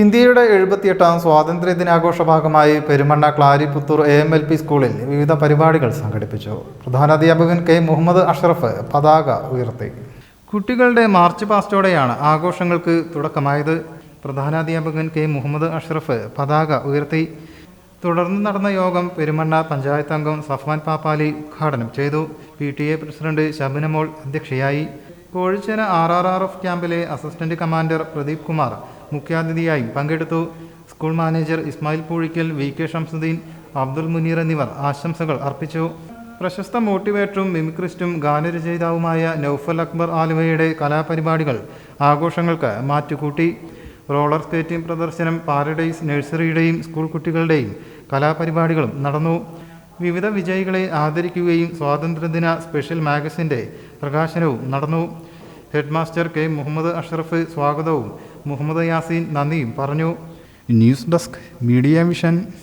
ഇന്ത്യയുടെ എഴുപത്തിയെട്ടാം സ്വാതന്ത്ര്യ ദിനാഘോഷ ഭാഗമായി Perumanna Klariputhur A M L P സ്കൂളിൽ വിവിധ പരിപാടികൾ സംഘടിപ്പിച്ചു. പ്രധാനാധ്യാപകൻ കെ മുഹമ്മദ് അഷ്റഫ് പതാക ഉയർത്തി. കുട്ടികളുടെ മാർച്ച് പാസ്റ്റോടെയാണ് ആഘോഷങ്ങൾക്ക് തുടക്കമായത്. പ്രധാനാധ്യാപകൻ കെ മുഹമ്മദ് അഷ്റഫ് പതാക ഉയർത്തി. തുടർന്ന് നടന്ന യോഗം പെരുമണ്ണ പഞ്ചായത്ത് അംഗം സഫ്വാൻ പാപ്പാലി ഉദ്ഘാടനം ചെയ്തു. P T A president Shabanamol അധ്യക്ഷയായി. Kozhichena R R R F ക്യാമ്പിലെ അസിസ്റ്റന്റ് കമാൻഡർ പ്രദീപ് കുമാർ മുഖ്യാതിഥിയായും പങ്കെടുത്തു. School manager Ismail Poozhikkal V K Shamsuddin Abdul Muneer എന്നിവർ ആശംസകൾ അർപ്പിച്ചു. പ്രശസ്ത മോട്ടിവേറ്ററും മിമിക്രിസ്റ്റും ഗാനരചയിതാവുമായ നൌഫൽ അക്ബർ ആലുവയുടെ കലാപരിപാടികൾ ആഘോഷങ്ങൾക്ക് മാറ്റുകൂട്ടി. റോളർ സ്കേറ്റിംഗ് പ്രദർശനം പാരഡൈസ് നഴ്സറിയുടെയും സ്കൂൾ കുട്ടികളുടെയും കലാപരിപാടികളും നടന്നു. വിവിധ വിജയികളെ ആദരിക്കുകയും സ്വാതന്ത്ര്യദിന സ്പെഷ്യൽ മാഗസിന്റെ പ്രകാശനവും നടന്നു. Head master K. Muhammad Ashraf സ്വാഗതവും. മുഹമ്മദ് യാസീൻ നന്ദിയും പറഞ്ഞു. News desk media mission.